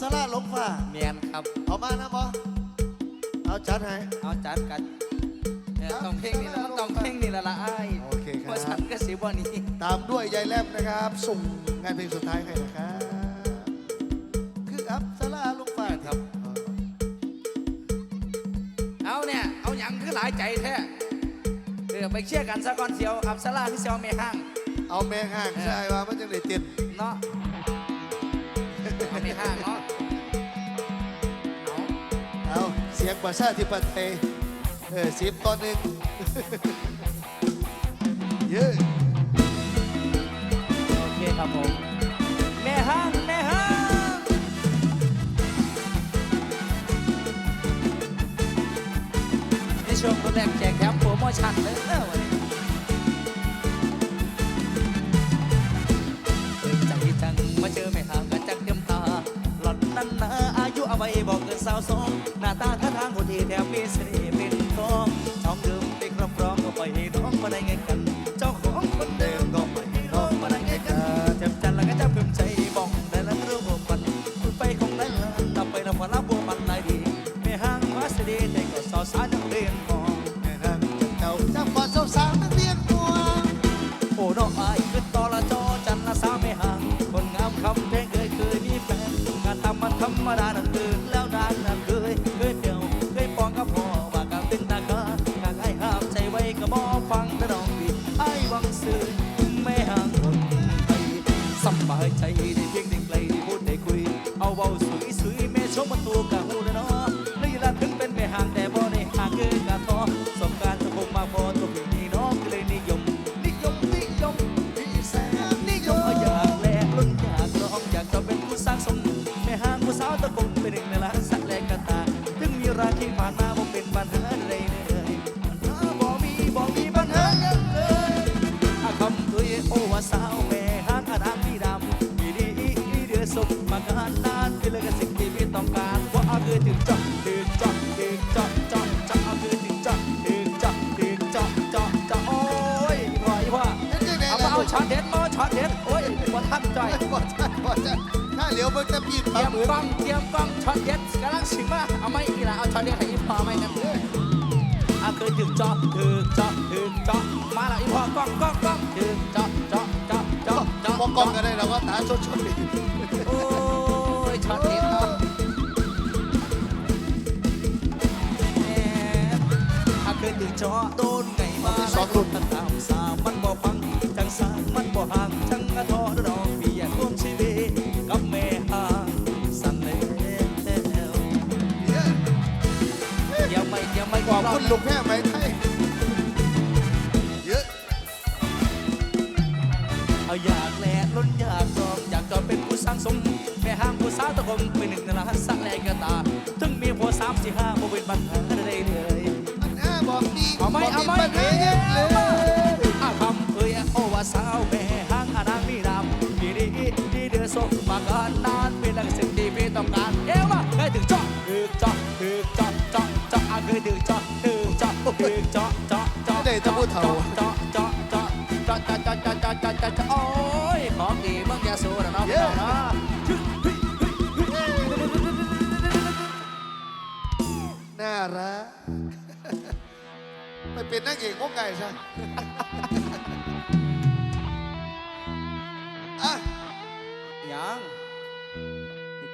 สลาลงฟ้าเมียนครับ เอามานะบอเอาจัดให้ เอาจัดกันเนี่ยต้องเพลงนี่ละมันต้องเพลงนี่ละละไอ้ายโอเคครับ เพราะฉันก็สิบ่นี้ ตามด้วยยายแลมนะครับ ส่งงานเพลงสุดท้ายให้นะครับ คืออับสลาลงฟ้าครับ เอาเนี่ย เอาหยังคือหลายใจแท้เออไปเชี่ยร์กันซะก่อนเสียวอับสลาคือเสียวเมห้าง เอาแม่ห้างใช่ว่ามันจังได้เต็มเนาะ เอาเมห้างเนาะ ยงประชาธิปไตยเออสิบต่อหนึ่งเยอะโอเคครับผม แมห้าง แมห้าง ในช่วงแรกแจกแถมโปรโมชั่นเลยเออวันนี้ อายุเอาไว้บอกเกินสาวสองหน้าตาท่าทางคนที่แถมมีเสน่ห์เป็นทองช่องเดิมไปครอบครองก็ปล่อยให้น้องมาได้ไงกัน เจ้าของคนเดิมก็ปล่อยให้น้องมาได้ไงกันเจ็บจันแล้วก็จะเพิ่มใจบ้องได้แล้วเรื่องบ่มันคุณไปคงได้งานนับไปนับว่ารับบัวมันหลดีไม่ห่างว่าเสด็จแต่ก็สาวสาวยังเรียนมองแม่ห้างเจ้าจับก่อนสาวสาวนักเรียนมัวโอ้น้องอายขึ้นต่อละจอจันละสาวไม่ห่างคนงามคำเพลง สำบายใจได้เพียงได้ไกลได้พูดได้คุย เอาเบาสวยสวยแม่ชมมันตัวกะหูนะเนาะนี่ละถึงเป็นไม่ห่างแต่บ่ได้ห่างเกินกะท้อสมการจะคงมาพอตัวพี่นี่น้องก็เลยนิยม นิยมนิยมพี่แสนนิยมอยากแลกล้นอยากร้องอยากจะเป็นผู้สร้างสมแม่ห้างผู้สาวตะกงเป็นหนึ่งในล้านสักแลกกะตา ถึงมีราที่ผ่านมาบ่เป็นปัญหา จัดบ่จัดถ้าเหลียวเบิ่งแต่ปีนเตปลารียมหมึกกล้องเตรียมกล้องช็อตเด็ดกำลังสิมาเอาไม่อีกละเอาช็อตเด็ดให้อีพอไม่กันอะเคยถึงจอถึงจอถึงจอมาละอีพอกล้องกล้องกล้องถึงจอจอจอจอจอบ่กล้องก็ได้แล้วว่าตาชดๆนี่โอ้ยช็อตเด็ดเอาแหมถ้าเคยถึงจอโดน เอาอยากแหลล้นอยากจอมอยากจอมเป็นผู้สร้างสม แม่ห้ามผู้สาวตะคงเป็นหนึ่งในล้านสักแลกระตา ถึงมีผัวสามสี่ห้าบ่เป็นปัญหาใดเลยปัญหาบอกดีเอาไหมเอาไหมปัญหาเยอะเลยอาคำเอ้ยโอว่าสาวแม่ห้างอนามีดำดีดีดีเดือสมมาการนานเป็นลักสิ่งที่พี่ต้องการเอวมาเคยถึงจอถึงจอถึงจอจอจอเคยถึงจอถึงจอถึงจอจอจอได้แตะพูดเถ่า รักไปเป็นนักเอกงกไก่ใช่อะยัง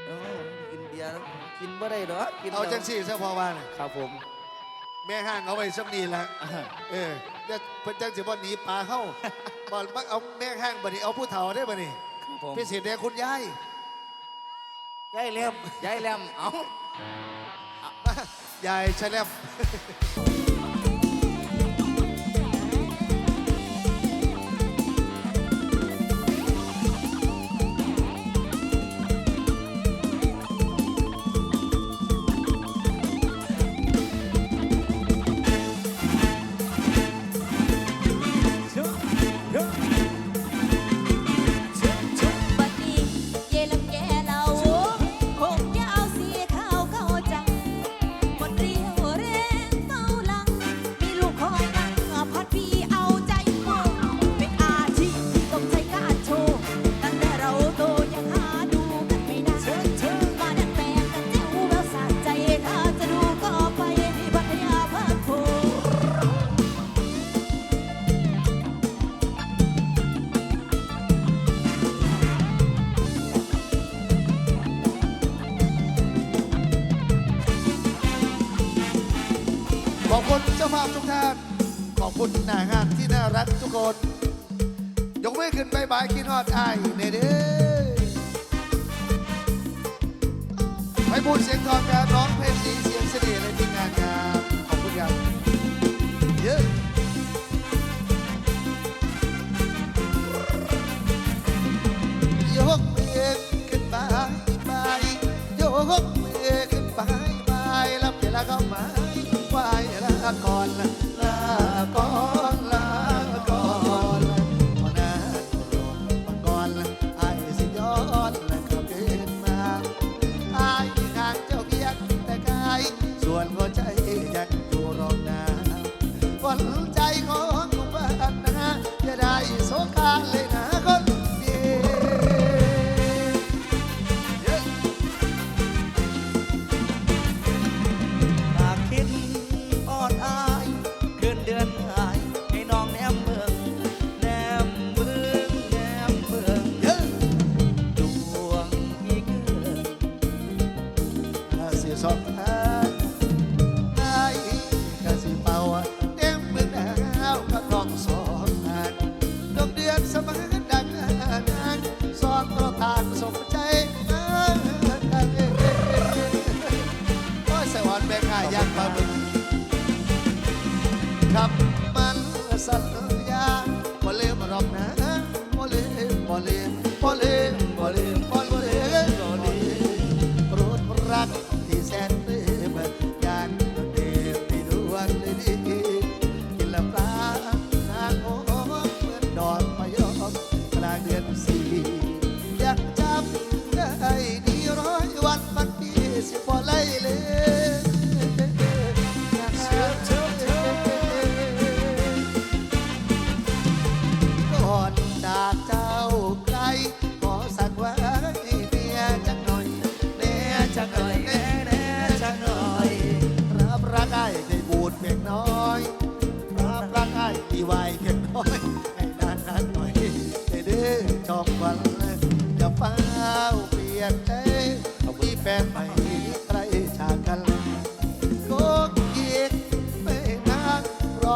เอ้ากินเบียร์แล้วกินบ่ได้ดอกกินเอาจังสี่ซะพอว่าน่ะครับผม แม่ห้างเอาไว้สักนีละอ่าเออเดี๋ยวเพิ่นจังสิบ่หนีปลาเข้าบอลมักเอาแม่ห้างบัดนี้เอาผู้เฒ่าได้บัดนี้ครับผมพิเศษแด่คุณยายยายเลี้ยมยายแหลมเอ้า ยายชะแล คุณเจ้าภาพทุกท่าน ขอบคุณหน้างานที่น่ารักทุกคน ยกมือขึ้นบายบายคิดฮอดไอ้เนเด้อไปพูดเสียงทองกับน้องเพชรสีเสียงเสน่ห์ในทีมงานครับขอบคุณครับเยอะยกมือขึ้นไปไปยกมือขึ้นไปไปรับเวลาเข้ามาไหวลา ก่อ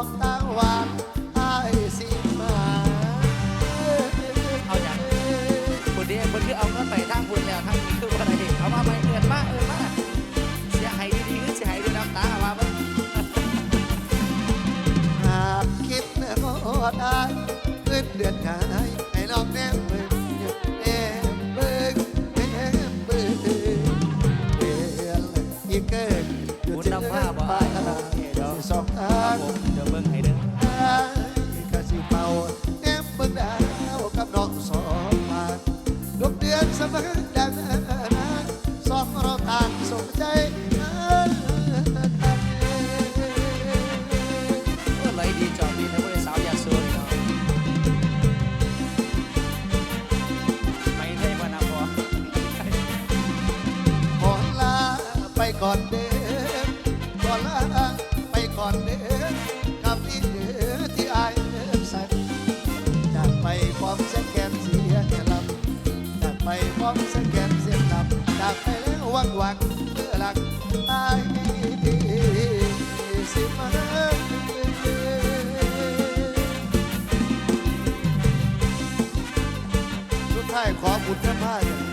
อกตาหวานไอ้สิมาเอาอย่างคนนี้คนที่เอาเงินไปทางคุณแล้วทางนี้คือว่าอะไรเอามาไหมเอินมาเอินมาเสียหายดีๆคือเสียหายด้วยน้ำตาว่าบ้างหากคิดเนื้อก็ได้เงินเดือนหายให้น้องแน เดือนเสมอดังนั้นสองเราต่างสมใจเมื่อไรดีจอดดีนะเว้ยสาวอยากสวยเนาะไม่ได้มานำพอขอลาไปก่อนเด้ ววังวังเพื่อหลักตายสิมาสุดท้ายขอบุญท่านพาย